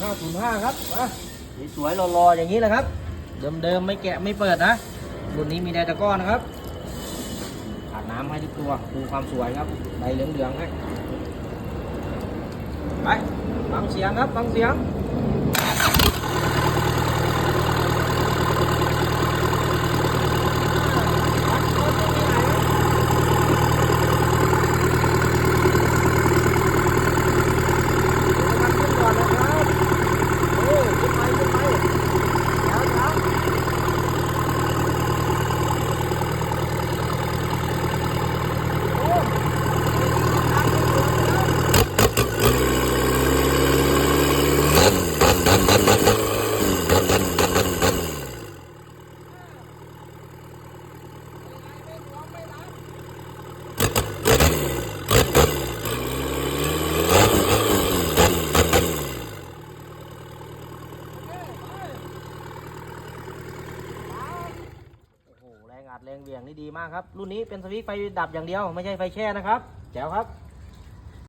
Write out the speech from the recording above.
505 ครับมาสวยๆรอๆอย่างนี้แหละครับ เดิมๆไม่แกะไม่เปิดนะรุ่นนี้มีไดตะก้อนนะครับอาดน้ำให้ทุกตัวดูความสวยครับใบเหลืองๆให้ไปฟังเสียงครับฟังเสียง ดแรงเหวี่ยงนี่ดีมากครับ รุ่นนี้เป็นสวิตช์ไฟดับอย่างเดียว ไม่ใช่ไฟแช่นะครับ แจ๋วครับ